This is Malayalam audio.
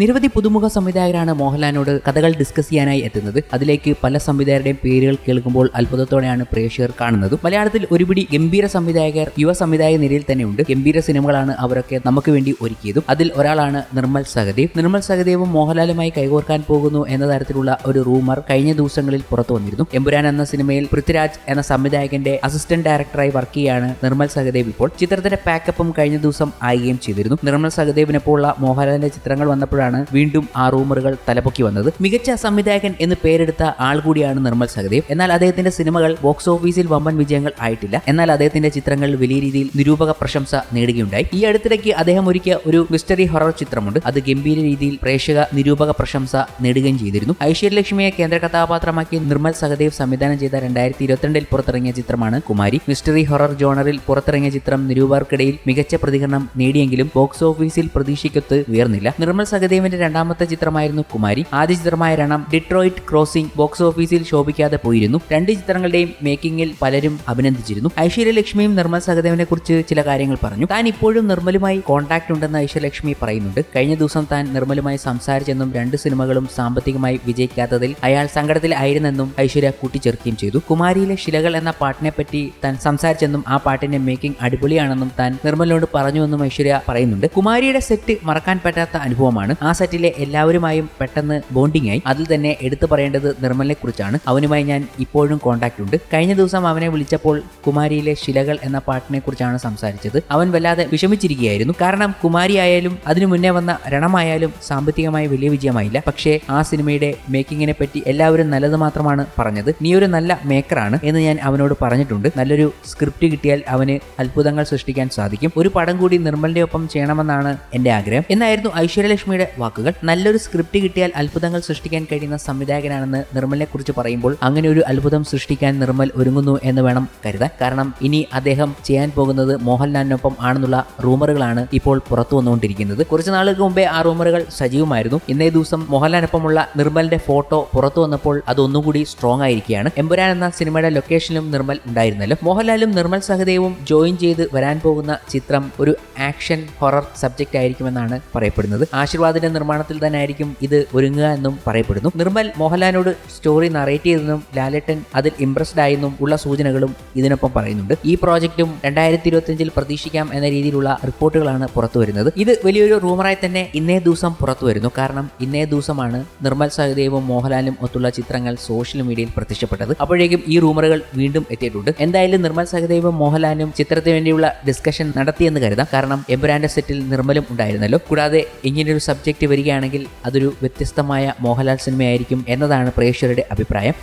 നിരവധി പുതുമുഖ സംവിധായകരാണ് മോഹൻലാലിനോട് കഥകൾ ഡിസ്കസ് ചെയ്യാനായി എത്തുന്നത്. അതിലേക്ക് പല സംവിധായകരുടെയും പേരുകൾ കേൾക്കുമ്പോൾ അത്ഭുതത്തോടെയാണ് പ്രേക്ഷകർ കാണുന്നത്. മലയാളത്തിൽ ഒരുപിടി ഗംഭീര സംവിധായകർ യുവ സംവിധായക നിരയിൽ തന്നെയുണ്ട് ഗംഭീര സിനിമകളാണ് അവരൊക്കെ നമുക്ക് വേണ്ടി ഒരുക്കിയതും. അതിൽ ഒരാളാണ് നിർമ്മൽ സഹദേവ്. നിർമ്മൽ സഹദേവും മോഹൻലാലുമായി കൈകോർക്കാൻ പോകുന്നു എന്ന തരത്തിലുള്ള ഒരു റൂമർ കഴിഞ്ഞ ദിവസങ്ങളിൽ പുറത്തു വന്നിരുന്നു. എമ്പുരാൻ എന്ന സിനിമയിൽ പൃഥ്വിരാജ് എന്ന സംവിധായകന്റെ അസിസ്റ്റന്റ് ഡയറക്ടറായി വർക്ക് ചെയ്യാണ് നിർമ്മൽ സഹദേവ് ഇപ്പോൾ. ചിത്രത്തിന്റെ പാക്കപ്പും കഴിഞ്ഞ ദിവസം ആയുകയും ചെയ്തിരുന്നു. നിർമ്മൽ സഹദേവിനൊപ്പമുള്ള മോഹൻലാലിന്റെ ചിത്രങ്ങൾ വന്നപ്പോഴാണ് വീണ്ടും ആ റൂമറുകൾ തലപൊക്കി വന്നത്. മികച്ച സംവിധായകൻ എന്ന് പേരെടുത്ത ആൾ കൂടിയാണ് നിർമ്മൽ സഹദേവ്. എന്നാൽ അദ്ദേഹത്തിന്റെ സിനിമകൾ ബോക്സ് ഓഫീസിൽ വമ്പൻ വിജയങ്ങൾ ആയിട്ടില്ല. എന്നാൽ അദ്ദേഹത്തിന്റെ ചിത്രങ്ങൾ വലിയ രീതിയിൽ നിരൂപക പ്രശംസ നേടുകയുണ്ടായി. ഈ അടുത്തിടയ്ക്ക് അദ്ദേഹം ഒരുക്കിയ ഒരു മിസ്റ്ററി ഹൊറർ ചിത്രമുണ്ട്. അത് ഗംഭീര രീതിയിൽ പ്രേക്ഷക നിരൂപക പ്രശംസ നേടുകയും ചെയ്തിരുന്നു. ഐശ്വര്യലക്ഷ്മിയെ കേന്ദ്ര കഥാപാത്രമാക്കി നിർമ്മൽ സഹദേവ് സംവിധാനം ചെയ്ത രണ്ടായിരത്തി ഇരുപത്തിരണ്ടിൽ പുറത്തിറങ്ങിയ ചിത്രമാണ് കുമാരി. മിസ്റ്ററി ഹൊറർ ജോണറിൽ പുറത്തിറങ്ങിയ ചിത്രം നിരൂപകർക്കിടയിൽ മികച്ച പ്രതികരണം നേടിയെങ്കിലും ബോക്സ് ഓഫീസിൽ പ്രതീക്ഷിക്കത്ത് ഉയർന്നില്ല. നിർമ്മൽ സഹദേവിന്റെ രണ്ടാമത്തെ ചിത്രമായിരുന്നു കുമാരി. ആദ്യ ചിത്രമായ രണം ഡിട്രോയിറ്റ് ക്രോസിംഗ് ബോക്സ് ഓഫീസിൽ ശോഭിക്കാതെ പോയിരുന്നു. രണ്ട് ചിത്രങ്ങളുടെയും മേക്കിംഗിൽ പലരും അഭിനന്ദിച്ചിരുന്നു. ഐശ്വര്യലക്ഷ്മിയും നിർമ്മൽ സഹദേവനെ കുറിച്ച് ചില കാര്യങ്ങൾ പറഞ്ഞു. താൻ ഇപ്പോഴും നിർമ്മലുമായി കോൺടാക്ട് ഉണ്ടെന്ന് ഐശ്വര്യലക്ഷ്മി പറയുന്നുണ്ട്. കഴിഞ്ഞ ദിവസം താൻ നിർമ്മലുമായി സംസാരിച്ചെന്നും രണ്ട് സിനിമകളും സാമ്പത്തികമായി വിജയിക്കാത്തതിൽ അയാൾ സങ്കടത്തിലായിരുന്നെന്നും ഐശ്വര്യ കൂട്ടിച്ചേർക്കുകയും ചെയ്തു. കുമാരിയിലെ ശിലകൾ എന്ന പാട്ടിനെ പറ്റി താൻ സംസാരിച്ചെന്നും ആ പാട്ടിന്റെ മേക്കിംഗ് അടിപൊളിയാണെന്നും താൻ നിർമ്മലിനോട് പറഞ്ഞുവെന്നും ഐശ്വര്യ പറയുന്നുണ്ട്. കുമാരിയുടെ സെറ്റ് മറക്കാൻ പറ്റാത്ത അനുഭവമാണ്. ആ സെറ്റിലെ എല്ലാവരുമായും പെട്ടെന്ന് ബോണ്ടിങ് ആയി അതിൽ തന്നെ എടുത്തു പറയേണ്ടത് നിർമ്മലിനെ കുറിച്ചാണ്. അവനുമായി ഞാൻ ഇപ്പോഴും കോണ്ടാക്ട് ഉണ്ട്. കഴിഞ്ഞ ദിവസം അവനെ വിളിച്ചപ്പോൾ കുമാരിയിലെ ശിലകൾ എന്ന പാട്ടിനെ കുറിച്ചാണ് സംസാരിച്ചത്. അവൻ വല്ലാതെ വിഷമിച്ചിരിക്കുകയായിരുന്നു. കാരണം കുമാരി ആയാലും അതിനു മുന്നേ വന്ന രണമായാലും സാമ്പത്തികമായി വലിയ വിജയമായില്ല. പക്ഷേ ആ സിനിമയുടെ മേക്കിങ്ങിനെ പറ്റി എല്ലാവരും നല്ലത് മാത്രമാണ് പറഞ്ഞത്. നീ ഒരു നല്ല മേക്കറാണ് എന്ന് ഞാൻ അവനോട് പറഞ്ഞിട്ടുണ്ട്. നല്ലൊരു സ്ക്രിപ്റ്റ് കിട്ടിയാൽ അവന് അത്ഭുതങ്ങൾ സൃഷ്ടിക്കാൻ സാധിക്കും. ഒരു പടം കൂടി നിർമ്മലിന്റെ ഒപ്പം ചെയ്യണമെന്നാണ് എന്റെ ആഗ്രഹം. എന്നായിരുന്നു ഐശ്വര്യലക്ഷ്മിയുടെ വാക്കുകൾ. നല്ലൊരു സ്ക്രിപ്റ്റ് കിട്ടിയാൽ അത്ഭുതങ്ങൾ സൃഷ്ടിക്കാൻ കഴിയുന്ന സംവിധായകനാണെന്ന് നിർമ്മലിനെ കുറിച്ച് പറയുമ്പോൾ അങ്ങനെ ഒരു അത്ഭുതം സൃഷ്ടിക്കാൻ നിർമ്മൽ ഒരുങ്ങുന്നു എന്ന് വേണം കരുതാൻ. കാരണം ഇനി അദ്ദേഹം ചെയ്യാൻ പോകുന്നത് മോഹൻലാലിനൊപ്പം ആണെന്നുള്ള റൂമറുകളാണ് ഇപ്പോൾ പുറത്തു വന്നുകൊണ്ടിരിക്കുന്നത്. കുറച്ച് നാളുകൾക്ക് മുമ്പേ ആ റൂമറുകൾ സജീവമായിരുന്നു. ഇന്നേ ദിവസം മോഹൻലാലിനൊപ്പമുള്ള നിർമ്മലിന്റെ ഫോട്ടോ പുറത്തു വന്നപ്പോൾ അത് ഒന്നുകൂടി സ്ട്രോങ് ആയിരിക്കുകയാണ്. എമ്പുരാൻ എന്ന സിനിമയുടെ ലൊക്കേഷനിലും നിർമ്മൽ ഉണ്ടായിരുന്നല്ലോ. മോഹൻലാലും നിർമ്മൽ സഹദേവും ജോയിൻ ചെയ്ത് വരാൻ പോകുന്ന ചിത്രം ഒരു ആക്ഷൻ ഹൊറർ സബ്ജക്റ്റ് ആയിരിക്കുമെന്നാണ് പറയപ്പെടുന്നത്. ആശീർവാദിന്റെ നിർമ്മാണത്തിൽ തന്നെ ആയിരിക്കും ഇത് ഒരുങ്ങുക എന്നും പറയപ്പെടുന്നു. നിർമ്മൽ മോഹൻലാലിനോട് സ്റ്റോറി നറേറ്റ് ചെയ്തെന്നും ലാലേട്ടൻ അതിൽ ഇംപ്രസ്ഡ് ആയെന്നും ഉള്ള സൂചനകളും ഇതിനൊപ്പം പറയുന്നുണ്ട്. ഈ പ്രോജക്റ്റും രണ്ടായിരത്തി ഇരുപത്തിയഞ്ചിൽ പ്രതീക്ഷിക്കാം എന്ന രീതിയിലുള്ള റിപ്പോർട്ടുകളാണ് പുറത്തു വരുന്നത്. ഇത് വലിയൊരു റൂമറായി തന്നെ ഇന്നേ ദിവസം പുറത്തു വരുന്നു. കാരണം ഇന്നേ ദിവസമാണ് നിർമ്മൽ സഹദേവും മോഹൻലാലും ഒത്തുള്ള ചിത്രങ്ങൾ സോഷ്യൽ മീഡിയയിൽ പ്രത്യക്ഷപ്പെട്ടത്. അപ്പോഴേക്കും ഈ റൂമറുകൾ വീണ്ടും എത്തിയിട്ടുണ്ട്. എന്തായാലും നിർമ്മൽ സഹദേവും മോഹൻലാലും ചിത്രത്തിന് വേണ്ടിയുള്ള ഡിസ്കഷൻ നടത്തിയെന്ന് കരുതാം. കാരണം എംബുരാന്റെ സെറ്റിൽ നിർമ്മലും ഉണ്ടായിരുന്നല്ലോ. കൂടാതെ ഇങ്ങനെയൊരു സബ്ജക്റ്റ് വരികയാണെങ്കിൽ അതൊരു വ്യത്യസ്തമായ മോഹൻലാൽ സിനിമയായിരിക്കും എന്നതാണ് പ്രേക്ഷകരുടെ അഭിപ്രായം.